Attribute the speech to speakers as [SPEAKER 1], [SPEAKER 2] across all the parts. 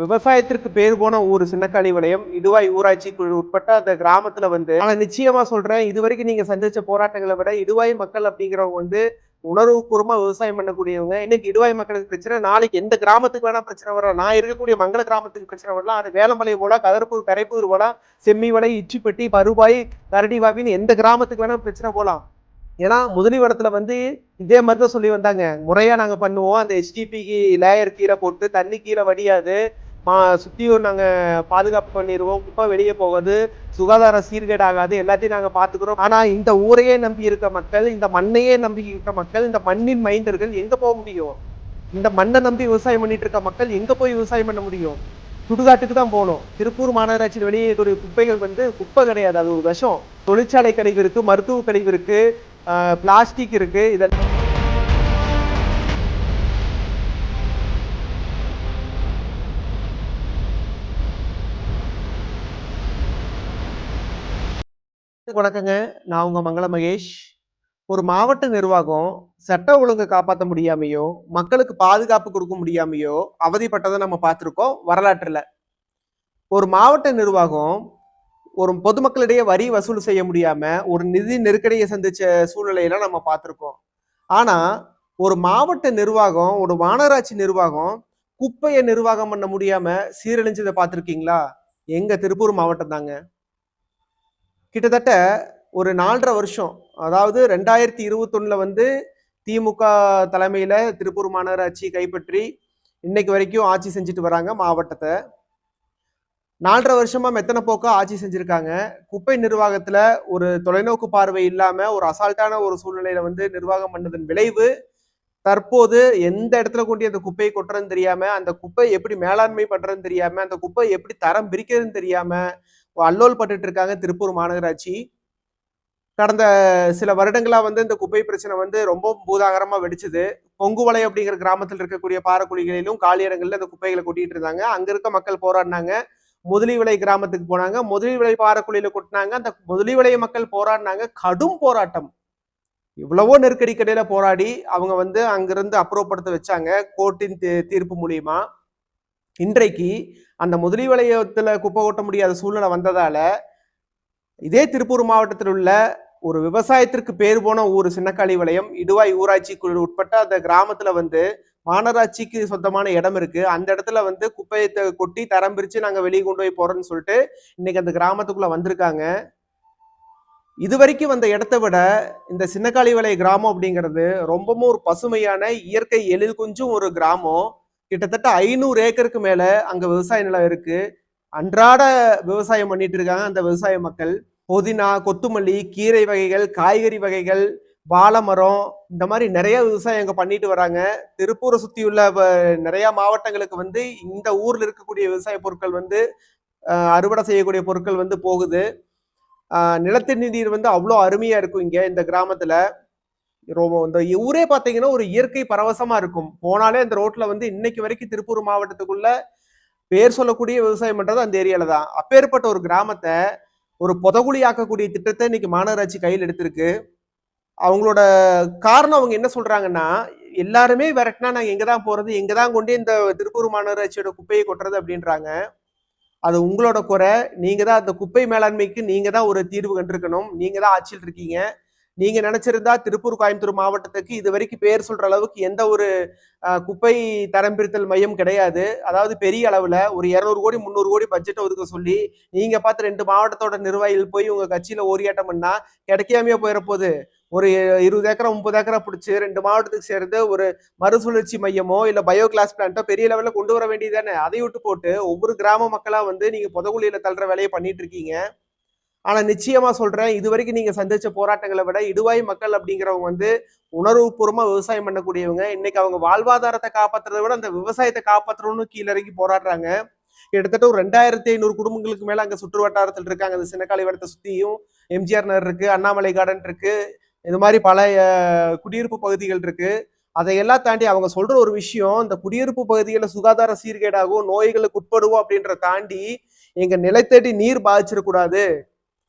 [SPEAKER 1] விவசாயத்திற்கு பேர் போன ஊர் சின்னக்காளி வளையம் இதுவாய் ஊராட்சி குழு உட்பட்ட அந்த கிராமத்துல வந்து ஆனா நிச்சயமா சொல்றேன் இது வரைக்கும் நீங்க சந்திச்ச போராட்டங்களை விட இடுவாய் மக்கள் அப்படிங்கிறவங்க வந்து உணர்வுபூர்வமா விவசாயம் பண்ணக்கூடியவங்க. இன்னைக்கு இடுவாய் மக்களுக்கு பிரச்சனை நாளைக்கு எந்த கிராமத்துக்கு வேணா பிரச்சனை வரும் நான் இருக்கக்கூடிய மங்கள கிராமத்துக்கு பிரச்சனை வரலாம். அது வேலமலை போல கதர்பூர் கரைப்பூர் போல செம்மிவளை இச்சிப்பட்டி பருபாய் கரடிவாவின்னு எந்த கிராமத்துக்கு வேணா பிரச்சனை போலாம். ஏன்னா முதலிவரத்துல வந்து இதே மாதிரி தான் சொல்லி வந்தாங்க. முறையா நாங்க பண்ணுவோம். அந்த ஹெச்டிபிக்கு லேயர் கீழே போட்டு தண்ணி கீழே வடியாது. மா சுற்றியும் நாங்கள் பாதுகாப்பு பண்ணிடுவோம் குப்பை வெளியே போகாது சுகாதார சீர்கேடு ஆகாது எல்லாத்தையும் நாங்கள் பார்த்துக்கிறோம் ஆனால் இந்த ஊரையே நம்பி இருக்க மக்கள் இந்த மண்ணையே நம்பி இருக்க மக்கள் இந்த மண்ணின் மைந்தர்கள் எங்கே போக முடியும்? இந்த மண்ணை நம்பி விவசாயம் பண்ணிட்டு இருக்க மக்கள் எங்கே போய் விவசாயம் பண்ண முடியும்? சுடுகாட்டுக்கு தான் போகணும். திருப்பூர் மாநகராட்சியில் வெளியே குப்பைகள் வந்து குப்பை கிடையாது. அது ஒரு விஷம். தொழிற்சாலை கழிவு இருக்குது மருத்துவ கழிவு இருக்குது பிளாஸ்டிக் இருக்குது இதெல்லாம் வணக்கங்க. நான் உங்கள் மங்கள மகேஷ். ஒரு மாவட்ட நிர்வாகம் சட்ட ஒழுங்கை காப்பாற்ற முடியாமையோ மக்களுக்கு பாதுகாப்பு கொடுக்க முடியாமையோ அவதிப்பட்டதை நம்ம பார்த்துருக்கோம் வரலாற்றில். ஒரு மாவட்ட நிர்வாகம் ஒரு பொதுமக்களிடையே வரி வசூல் செய்ய முடியாமல் ஒரு நிதி நெருக்கடியை சந்தித்த சூழ்நிலையெல்லாம் நம்ம பார்த்துருக்கோம். ஆனால் ஒரு மாவட்ட நிர்வாகம் ஒரு மாநகராட்சி நிர்வாகம் குப்பையை நிர்வாகம் பண்ண முடியாமல் சீரழிஞ்சதை பார்த்துருக்கீங்களா? எங்கள் திருப்பூர் மாவட்டம் தாங்க கிட்டத்தட்ட ஒரு நாலரை வருஷம். அதாவது ரெண்டாயிரத்தி இருபத்தொன்னில் வந்து திமுக தலைமையில் திருப்பூர் மாநகராட்சி கைப்பற்றி இன்னைக்கு வரைக்கும் ஆட்சி செஞ்சுட்டு வராங்க மாவட்டத்தை. நாலரை வருஷமா மெத்தனை போக்கா ஆட்சி செஞ்சிருக்காங்க. குப்பை நிர்வாகத்துல ஒரு தொலைநோக்கு பார்வை இல்லாம ஒரு அசால்ட்டான ஒரு சூழ்நிலையில வந்து நிர்வாகம் பண்ணதன் விளைவு தற்போது எந்த இடத்துல கொண்டு அந்த குப்பையை கொட்டுறதுன்னு தெரியாம அந்த குப்பை எப்படி மேலாண்மை பண்றதுன்னு தெரியாம அந்த குப்பை எப்படி தரம் பிரிக்கிறதுன்னு தெரியாம அல்லோல் பட்டுட்டு இருக்காங்க திருப்பூர் மாநகராட்சி. கடந்த சில வருடங்களா வந்து இந்த குப்பை பிரச்சனை வந்து ரொம்ப பூதாகரமா வெடிச்சது. பொங்குவலை அப்படிங்கிற கிராமத்தில் இருக்கக்கூடிய பாறைக்குழிகளிலும் காலியிடங்கள்ல இந்த குப்பைகளை கொட்டிட்டு இருந்தாங்க. அங்க இருக்க மக்கள் போராடினாங்க. முதலிவிளை கிராமத்துக்கு போனாங்க. முதலிவிளை பாறைக்குழியில கொட்டினாங்க. அந்த முதலிவிளை மக்கள் போராடினாங்க. கடும் போராட்டம். இவ்வளவோ நெருக்கடி கடையில போராடி அவங்க வந்து அங்கிருந்து அப்புறப்படுத்த வச்சாங்க. கோர்ட்டின் தீ- தீர்ப்பு மூலியமா. இன்றைக்கு அந்த முதலி வளையத்துல குப்பை கொட்ட முடியாத சூழ்நிலை வந்ததால இதே திருப்பூர் மாவட்டத்தில் உள்ள ஒரு விவசாயத்திற்கு பேர் போன ஊர் சின்னக்காளி வளையம் இடுவாய் ஊராட்சி குழு உட்பட்ட அந்த கிராமத்துல வந்து மாநகராட்சிக்கு சொந்தமான இடம் இருக்கு. அந்த இடத்துல வந்து குப்பையை கொட்டி தரம் பிரிச்சு நாங்க வெளியே கொண்டு போய் போறோம்னு சொல்லிட்டு இன்னைக்கு அந்த கிராமத்துக்குள்ள வந்திருக்காங்க. இது வரைக்கும் வந்த இடத்த விட இந்த சின்னக்காளி வலை கிராமம் அப்படிங்கிறது ரொம்பவும் ஒரு பசுமையான இயற்கை எழில் கொஞ்சம் ஒரு கிராமம். கிட்டத்தட்ட ஐநூறு ஏக்கருக்கு மேல அங்க விவசாய நிலம் இருக்கு. அன்றாட விவசாயம் பண்ணிட்டு இருக்காங்க அந்த விவசாய மக்கள். புதினா கொத்துமல்லி கீரை வகைகள் காய்கறி வகைகள் வாழைமரம் இந்த மாதிரி நிறைய விவசாயம் அங்க பண்ணிட்டு வராங்க. திருப்பூரை சுத்தியுள்ள வ- நிறைய மாவட்டங்களுக்கு வந்து இந்த ஊர்ல இருக்கக்கூடிய விவசாய பொருட்கள் வந்து அறுவடை செய்யக்கூடிய பொருட்கள் வந்து போகுது. நிலத்தடி நீர் வந்து அவ்வளோ அருமையா இருக்கும் இங்க இந்த கிராமத்துல. இந்த ஊரே பார்த்தீங்கன்னா ஒரு இயற்கை பரவசமா இருக்கும். போனாலே அந்த ரோட்ல வந்து இன்னைக்கு வரைக்கும் திருப்பூர் மாவட்டத்துக்குள்ள பேர் சொல்லக்கூடிய விவசாயம் பண்றது அந்த ஏரியால தான். அப்பேற்பட்ட ஒரு கிராமத்தை ஒரு புதகுழி ஆக்கக்கூடிய திட்டத்தை இன்னைக்கு மாநகராட்சி கையில் எடுத்திருக்கு. அவங்களோட காரணம் அவங்க என்ன சொல்றாங்கன்னா எல்லாருமே விரட்டினா நாங்கள் எங்க தான் போறது எங்க தான் கொண்டு இந்த திருப்பூர் மாநகராட்சியோட குப்பையை கொட்டுறது அப்படின்றாங்க. அது உங்களோட குறை. நீங்க தான் அந்த குப்பை மேலாண்மைக்கு நீங்க தான் ஒரு தீர்வு கண்டிருக்கணும். நீங்க தான் ஆட்சியில் இருக்கீங்க. நீங்க நினைச்சிருந்தா திருப்பூர் கோயம்புத்தூர் மாவட்டத்துக்கு இது வரைக்கும் பேர் சொல்ற அளவுக்கு எந்த ஒரு குப்பை தரம் பிரித்தல் மையம் கிடையாது. அதாவது பெரிய அளவுல ஒரு இருநூறு கோடி முந்நூறு கோடி பட்ஜெட் ஒதுக்க சொல்லி நீங்க பார்த்து ரெண்டு மாவட்டத்தோட நிர்வாகிகள் போய் உங்க கட்சியில ஓரியாட்டம் பண்ணா கிடைக்காமையே போயிட போகுது ஒரு இருபது ஏக்கரா முப்பது ஏக்கரா பிடிச்சி ரெண்டு மாவட்டத்துக்கு சேர்ந்து ஒரு மறுசுழற்சி மையமோ இல்ல பயோ கிளாஸ் பிளான்ட்டோ பெரிய லெவல்ல கொண்டு வர வேண்டியதானே அதை விட்டு போட்டு ஒவ்வொரு கிராம மக்களா வந்து நீங்க புதகுழியில தள்ளுற வேலையை பண்ணிட்டு இருக்கீங்க. ஆனால் நிச்சயமாக சொல்கிறேன் இது வரைக்கும் நீங்கள் சந்திச்ச போராட்டங்களை விட இடுவாய் மக்கள் அப்படிங்கிறவங்க வந்து உணர்வுபூர்வமாக விவசாயம் பண்ணக்கூடியவங்க. இன்னைக்கு அவங்க வாழ்வாதாரத்தை காப்பாற்றுறத விட அந்த விவசாயத்தை காப்பாற்றணும்னு கீழே இறங்கி போராடுறாங்க. கிட்டத்தட்ட ஒரு ரெண்டாயிரத்தி ஐநூறு குடும்பங்களுக்கு மேல அங்க சுற்று வட்டாரத்தில் இருக்காங்க. அந்த சின்னக்காளி வட்டத்தை சுத்தியும் எம்ஜிஆர் நகர் இருக்கு அண்ணாமலை கார்டன் இருக்கு இது மாதிரி பல குடியிருப்பு பகுதிகள் இருக்கு. அதையெல்லாம் தாண்டி அவங்க சொல்ற ஒரு விஷயம் இந்த குடியிருப்பு பகுதிகளில் சுகாதார சீர்கேடாகும் நோய்களுக்கு உட்படுவோம் அப்படின்ற தாண்டி எங்க நிலத்தடி நீர் பாதிச்சிடக்கூடாது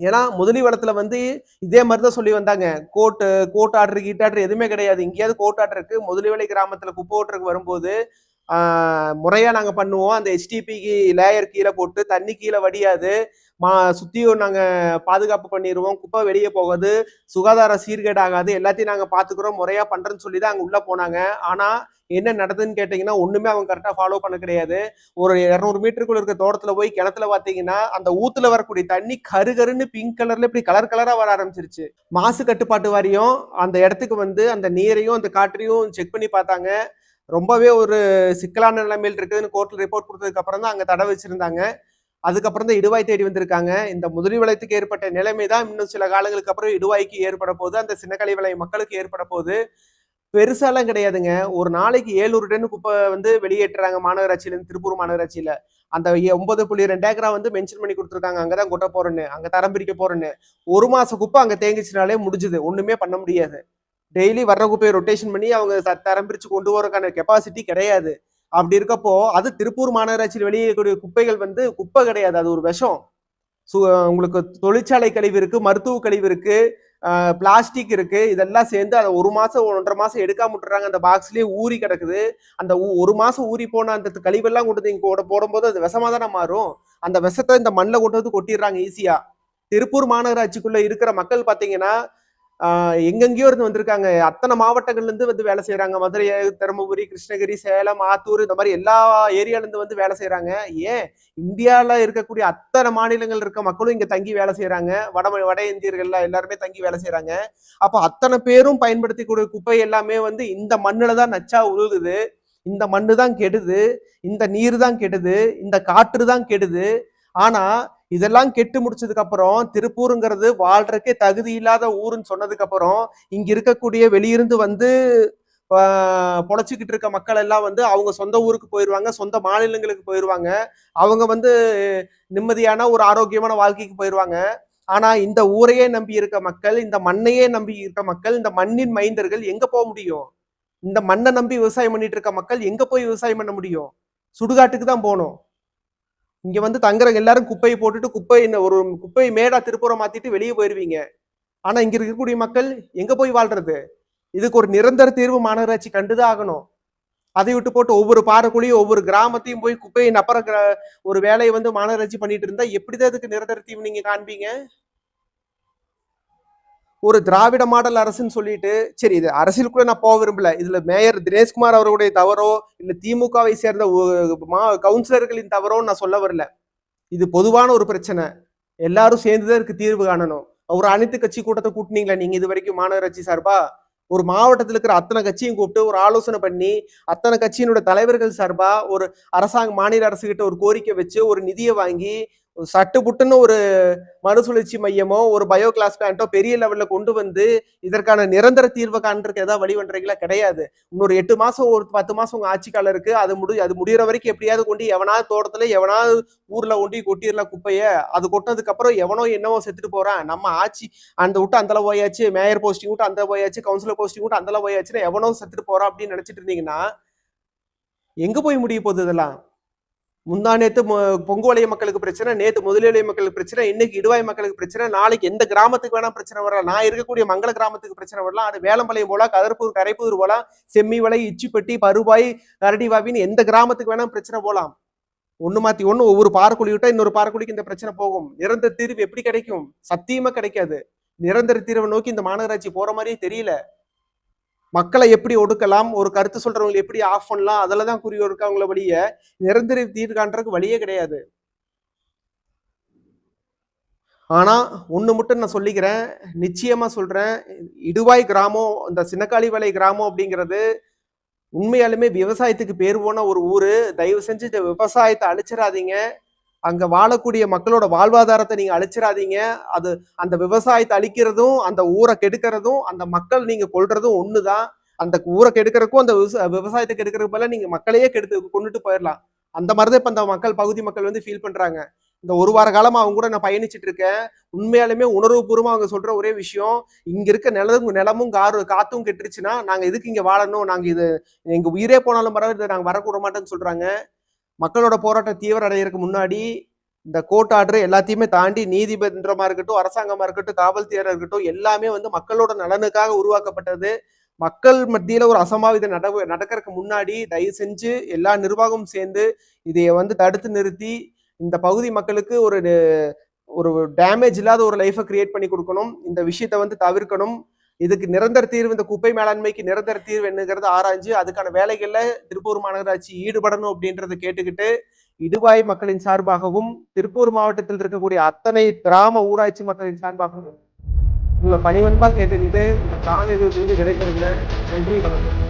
[SPEAKER 1] ஏன்னா முதலி வளத்துல வந்து இதே மாதிரி தான் சொல்லி வந்தாங்க. கோட்டு கோட் ஆர்டர் கீட் ஆர்டர் எதுவுமே கிடையாது. இங்கேயாவது கோட் ஆர்டர் இருக்கு கிராமத்துல குப்பை ஓட்டுறதுக்கு வரும்போது முறையாக முறையா நாங்க பண்ணுவோம். அந்த ஹெச்டிபிக்கு லேயர் கீழே போட்டு தண்ணி கீழே வடியாது. மா சுத்தியும் நாங்க பாதுகாப்பு பண்ணிடுவோம் குப்பை வெளியே போகாது. சுகாதார சீர்கேடு ஆகாது எல்லாத்தையும் நாங்க பாத்துக்கிறோம். முறையா பண்றேன்னு சொல்லி தான் அங்க உள்ள போனாங்க. ஆனா என்ன நடக்குதுன்னு கேட்டீங்கன்னா ஒண்ணுமே அவங்க கரெக்டா ஃபாலோ பண்ண கிடையாது. ஒரு இரநூறு மீட்டருக்குள்ள இருக்க தோட்டத்துல போய் கிணத்துல பாத்தீங்கன்னா அந்த ஊத்துல வரக்கூடிய தண்ணி கரு கருன்னு பிங்க் கலர்ல இப்படி கலர் கலரா வர ஆரம்பிச்சிருச்சு. மாசு கட்டுப்பாட்டு வாரியம் அந்த இடத்துக்கு வந்து அந்த நீரையும் அந்த காற்றையும் செக் பண்ணி பார்த்தாங்க. ரொம்பவே ஒரு சிக்கலான நிலைமையில் இருக்குதுன்னு கோர்ட்டில் ரிப்போர்ட் கொடுத்ததுக்கு அப்புறம் தான் அங்கே தடை வச்சிருந்தாங்க. அதுக்கப்புறம் தான் இடுவாய் தேடி வந்திருக்காங்க. இந்த முதிரி வளையத்துக்கு ஏற்பட்ட நிலைமை தான் இன்னும் சில காலங்களுக்கு அப்புறம் இடுவாய்க்கு ஏற்பட போகுது. அந்த சின்னக்கலை விலை மக்களுக்கு ஏற்பட போகுது. பெருசாலாம் கிடையாதுங்க. ஒரு நாளைக்கு ஏழு டன் குப்பை வந்து வெளியேற்றுறாங்க மாநகராட்சியிலேருந்து திருப்பூர் மாநகராட்சியில். அந்த ஒன்பது புள்ளி ரெண்டு ஏக்கரா வந்து மென்ஷன் பண்ணி கொடுத்துருக்காங்க. அங்கே தான் கொட்ட போகிறேன்னு அங்கே தரம் பிரிக்க போகிறேன்னு ஒரு மாத குப்பை அங்கே தேங்கிச்சுனாலே முடிஞ்சுது. ஒன்றுமே பண்ண முடியாது. டெய்லி வர்ற குப்பையை ரொட்டேஷன் பண்ணி அவங்க தரம் பிரித்து கொண்டு வரக்கான கெப்பாசிட்டி கிடையாது. அப்படி இருக்கப்போ அது திருப்பூர் மாநகராட்சியில் வெளியேறக்கூடிய குப்பைகள் வந்து குப்பை கிடையாது. அது ஒரு விஷம். சு உங்களுக்கு தொழிற்சாலை கழிவு இருக்கு மருத்துவ கழிவு இருக்கு பிளாஸ்டிக் இருக்கு இதெல்லாம் சேர்ந்து அதை ஒரு மாசம் ஒன்றரை மாசம் எடுக்காம விட்டுறாங்க. அந்த பாக்ஸ்லயே ஊறி கிடக்குது. அந்த ஊ- ஒரு மாசம் ஊறி போன அந்த கழிவெல்லாம் கொண்டு வந்து இங்கே போடும்போது அது விஷமா தானே மாறும். அந்த விஷத்தை இந்த மண்ணில் கொண்டு வந்து கொட்டிடுறாங்க ஈஸியா திருப்பூர் மாநகராட்சிக்குள்ள இருக்கிற மக்கள் பாத்தீங்கன்னா எங்கெங்கேயோ இருந்து வந்திருக்காங்க. அத்தனை மாவட்டங்கள்ல இருந்து வந்து வேலை செய்யறாங்க மதுரை தருமபுரி கிருஷ்ணகிரி சேலம் ஆத்தூர் இந்த மாதிரி எல்லா ஏரியால இருந்து வந்து வேலை செய்யறாங்க ஏன்? இந்தியால இருக்கக்கூடிய அத்தனை மாநிலங்கள் இருக்க மக்களும் இங்க தங்கி வேலை செய்யறாங்க வட வட இந்தியர்கள்லாம் எல்லாருமே தங்கி வேலை செய்யறாங்க அப்போ அத்தனை பேரும் பயன்படுத்திக்கூடிய குப்பை எல்லாமே வந்து இந்த மண்ணுல தான் நச்சா உழுகுது. இந்த மண்ணு தான் கெடுது. இந்த நீர் தான் கெடுது. இந்த காற்று தான் கெடுது. ஆனா இதெல்லாம் கெட்டு முடிச்சதுக்கு அப்புறம் திருப்பூருங்கிறது வாழ்றதுக்கே தகுதி இல்லாத ஊருன்னு சொன்னதுக்கு அப்புறம் இங்க இருக்கக்கூடிய வெளியிருந்து வந்து பொழைச்சிக்கிட்டு இருக்க மக்கள் எல்லாம் வந்து அவங்க சொந்த ஊருக்கு போயிடுவாங்க சொந்த மாநிலங்களுக்கு போயிடுவாங்க அவங்க வந்து நிம்மதியான ஒரு ஆரோக்கியமான வாழ்க்கைக்கு போயிடுவாங்க ஆனா இந்த ஊரையே நம்பி இருக்க மக்கள் இந்த மண்ணையே நம்பி இருக்க மக்கள் இந்த மண்ணின் மைந்தர்கள் எங்க போக முடியும்? இந்த மண்ணை நம்பி விவசாயம் பண்ணிட்டு இருக்க மக்கள் எங்க போய் விவசாயம் பண்ண முடியும்? சுடுகாட்டுக்கு தான் போகணும். இங்க வந்து தங்குறவங்க எல்லாரும் குப்பையை போட்டுட்டு குப்பை ஒரு குப்பை மேடா திருப்புறம் மாத்திட்டு வெளியே போயிருவீங்க. ஆனா இங்க இருக்கக்கூடிய மக்கள் எங்க போய் வாழ்றது? இதுக்கு ஒரு நிரந்தர தீர்வு மாநகராட்சி கண்டுதான் ஆகணும். அதை விட்டு போட்டு ஒவ்வொரு பாறைக்குழியும் ஒவ்வொரு கிராமத்தையும் போய் குப்பையை நப்பற ஒரு வேலையை வந்து மாநகராட்சி பண்ணிட்டு இருந்தா எப்படிதான் இதுக்கு நிரந்தர தீர்வு நீங்க காண்பீங்க? ஒரு திராவிட மாடல் அரசுன்னு சொல்லிட்டு சரி இது அரசியலுக்குள்ள நான் போக விரும்பல. இதுல மேயர் தினேஷ்குமார் அவர்களுடைய தவறோ இல்ல திமுகவை சேர்ந்த மா- கவுன்சிலர்களின் தவறோ நான் சொல்ல வரல. இது பொதுவான ஒரு பிரச்சனை. எல்லாரும் சேர்ந்துதான் இதுக்கு தீர்வு காணணும். ஒரு அனைத்து கட்சி கூட்டத்தை கூட்டினீங்களா நீங்க இது வரைக்கும் மாநகராட்சி சார்பா? ஒரு மாவட்டத்தில் இருக்கிற அத்தனை கட்சியும் கூப்பிட்டு ஒரு ஆலோசனை பண்ணி அத்தனை கட்சியினோட தலைவர்கள் சார்பா ஒரு அரசாங்க மாநில அரசு கிட்ட ஒரு கோரிக்கை வச்சு ஒரு நிதியை வாங்கி சட்டு புட்டுன்னு ஒரு மறுசுழற்சி மையமோ ஒரு பயோ கிளாஸ் பிளான்ட்டோ பெரிய லெவல்ல கொண்டு வந்து இதற்கான நிரந்தர தீர்வை காண்றதுக்கு ஏதாவது வழி பண்றீங்களா கிடையாது. இன்னொரு எட்டு மாசம் ஒரு பத்து மாசம் உங்க ஆட்சி காலம் இருக்கு. அது முடி அது முடிகிற வரைக்கும் எப்படியாவது கொண்டு எவனாவது தோட்டத்துல எவனாவது ஊர்ல ஒண்டி கொட்டிடலாம் குப்பைய அது கொட்டினதுக்கு அப்புறம் எவனோ என்னவோ செத்துட்டு போறான். நம்ம ஆட்சி அந்த விட்டு அந்தல போயாச்சு மேயர் போஸ்டிங் விட்டு அந்த போயாச்சு கவுன்சிலர் போஸ்டிங் விட்டு அந்தல போயாச்சுன்னா எவனோ செத்துட்டு போறான் அப்படின்னு நினைச்சிட்டு இருந்தீங்கன்னா எங்க போய் முடிய போகுது இதெல்லாம்? முந்தா நேத்து மு- பொங்கு வளைய மக்களுக்கு பிரச்சனை நேத்து முதலிய மக்களுக்கு பிரச்சனை இன்னைக்கு இடுவாய் மக்களுக்கு பிரச்சனை நாளைக்கு எந்த கிராமத்துக்கு வேணா பிரச்சனை வரலாம். நான் இருக்கக்கூடிய மங்கள கிராமத்துக்கு பிரச்சனை வரலாம். அது வேலம்பாளையம் போல கதர்பூர் கரைப்பூர் போலாம் செம்மி வலை இச்சிப்பட்டி பருவாய் கரடிவாவின்னு எந்த கிராமத்துக்கு வேணா பிரச்சனை போலாம். ஒண்ணு மாத்தி ஒண்ணு ஒவ்வொரு பாறைக்குழி விட்டா இன்னொரு பாறைக்குழிக்கு இந்த பிரச்சனை போகும். நிரந்தர தீர்வு எப்படி கிடைக்கும்? சத்தியமா கிடைக்காது. நிரந்தர தீர்வை நோக்கி இந்த மாநகராட்சி போற மாதிரியே தெரியல. மக்களை எப்படி ஒடுக்கலாம்? ஒரு கருத்து சொல்றவங்களை எப்படி ஆஃப் பண்ணலாம்? அதில் தான் குறி இருக்காங்கள வழிய. நிரந்தர தீர்வு காண்றதுக்கு வழியே கிடையாது. ஆனா ஒன்று மட்டும் நான் சொல்லிக்கிறேன். நிச்சயமா சொல்றேன். இடுவாய் கிராமம் இந்த சின்னக்காளி வலை கிராமம் அப்படிங்கிறது உண்மையாலுமே விவசாயத்துக்கு பேர் போன ஒரு ஊர். தயவு செஞ்சு இந்த விவசாயத்தை அழிச்சிடாதீங்க. அங்க வாழக்கூடிய மக்களோட வாழ்வாதாரத்தை நீங்க அழிச்சிடாதீங்க அது அந்த விவசாயத்தை அழிக்கிறதும் அந்த ஊரை கெடுக்கிறதும் அந்த மக்கள் நீங்க ஒன்று ஒண்ணுதான். அந்த ஊரை கெடுக்கிறதுக்கும் அந்த விவசாயத்தை கெடுக்கிறதுக்கு பதிலா நீங்க மக்களையே கெடுத்து கொண்டுட்டு போயிடலாம் அந்த மாதிரிதான் இப்ப அந்த மக்கள் பகுதி மக்கள் வந்து ஃபீல் பண்றாங்க. இந்த ஒரு வார காலமா அவங்க கூட நான் பயணிச்சிட்டு இருக்கேன். உண்மையாலுமே உணர்வுபூர்வமா அவங்க சொல்ற ஒரே விஷயம் இங்க இருக்க நிலமும் நிலமும் காரு காத்தும் கெட்டுருச்சுன்னா நாங்க எதுக்கு இங்க வாழணும்? நாங்க இது எங்க உயிரே போனாலும் பரவாயில்ல நாங்க வரக்கூட மாட்டோம்னு சொல்றாங்க. மக்களோட போராட்டம் தீவிர அடையறதுக்கு முன்னாடி இந்த கோர்ட் ஆர்டர் எல்லாத்தையுமே தாண்டி நீதிமன்றமா இருக்கட்டும் அரசாங்கமா இருக்கட்டும் காவல்துறையா இருக்கட்டும் எல்லாமே வந்து மக்களோட நலனுக்காக உருவாக்கப்பட்டது. மக்கள் மத்தியில ஒரு அசம்பாவிதம் நட நடக்கிறதுக்கு முன்னாடி தயவு செஞ்சு எல்லா நிர்வாகமும் சேர்ந்து இதைய வந்து தடுத்து நிறுத்தி இந்த பகுதி மக்களுக்கு ஒரு ஒரு டேமேஜ் இல்லாத ஒரு லைஃபை கிரியேட் பண்ணி கொடுக்கணும். இந்த விஷயத்தை வந்து தவிர்க்கணும். இதுக்கு நிரந்தர தீர்வு இந்த குப்பை மேலாண்மைக்கு நிரந்தர தீர்வு என்னங்கிறத ஆராய்ஞ்சு அதுக்கான வேலைகள்ல திருப்பூர் மாநகராட்சி ஈடுபடணும் அப்படின்றத கேட்டுக்கிட்டு இடுவாய் மக்களின் சார்பாகவும் திருப்பூர் மாவட்டத்தில் இருக்கக்கூடிய அத்தனை கிராம ஊராட்சி மக்களின் சார்பாகவும் உங்களை பணிவன்பாக கேட்டுக்கிட்டு இந்த காணொலி கிடைக்கிறது நன்றி வணக்கம்.